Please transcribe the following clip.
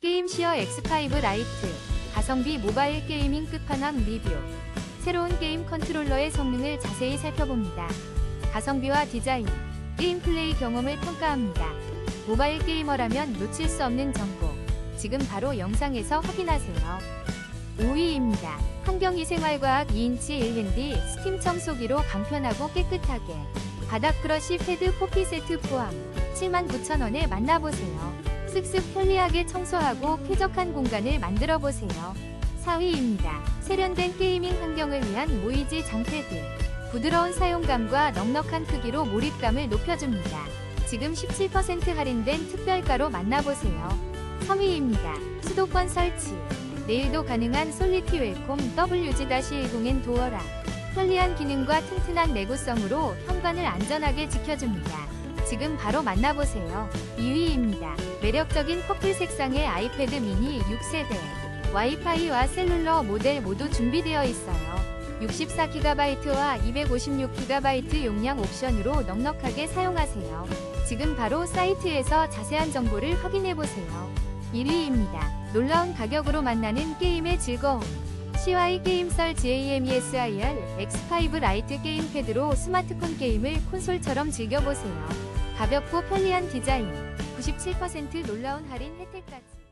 게임시어 X5 라이트 가성비 모바일 게이밍 끝판왕 리뷰 새로운 게임 컨트롤러의 성능을 자세히 살펴봅니다. 가성비와 디자인, 게임 플레이 경험을 평가합니다. 모바일 게이머라면 놓칠 수 없는 정보 지금 바로 영상에서 확인하세요. 5위입니다. 환경위생활과학 2인치 1핸디 스팀 청소기로 간편하고 깨끗하게 바닥 브러쉬 패드 포피 세트 포함 79,000원에 만나보세요. 쓱쓱 편리하게 청소하고 쾌적한 공간을 만들어 보세요. 4위입니다. 세련된 게이밍 환경을 위한 모이지 장패드. 부드러운 사용감과 넉넉한 크기로 몰입감을 높여줍니다. 지금 17% 할인된 특별가로 만나보세요. 3위입니다. 수도권 설치. 내일도 가능한 솔리티 웰콤 WG-10N 도어락. 편리한 기능과 튼튼한 내구성으로 현관을 안전하게 지켜줍니다. 지금 바로 만나보세요. 2위입니다. 매력적인 퍼플 색상의 아이패드 미니 6세대. 와이파이와 셀룰러 모델 모두 준비되어 있어요. 64GB와 256GB 용량 옵션으로 넉넉하게 사용하세요. 지금 바로 사이트에서 자세한 정보를 확인해보세요. 1위입니다. 놀라운 가격으로 만나는 게임의 즐거움. CY 게임설 GAMESIR X5 라이트 게임패드로 스마트폰 게임을 콘솔처럼 즐겨보세요. 가볍고 편리한 디자인, 97% 놀라운 할인 혜택까지.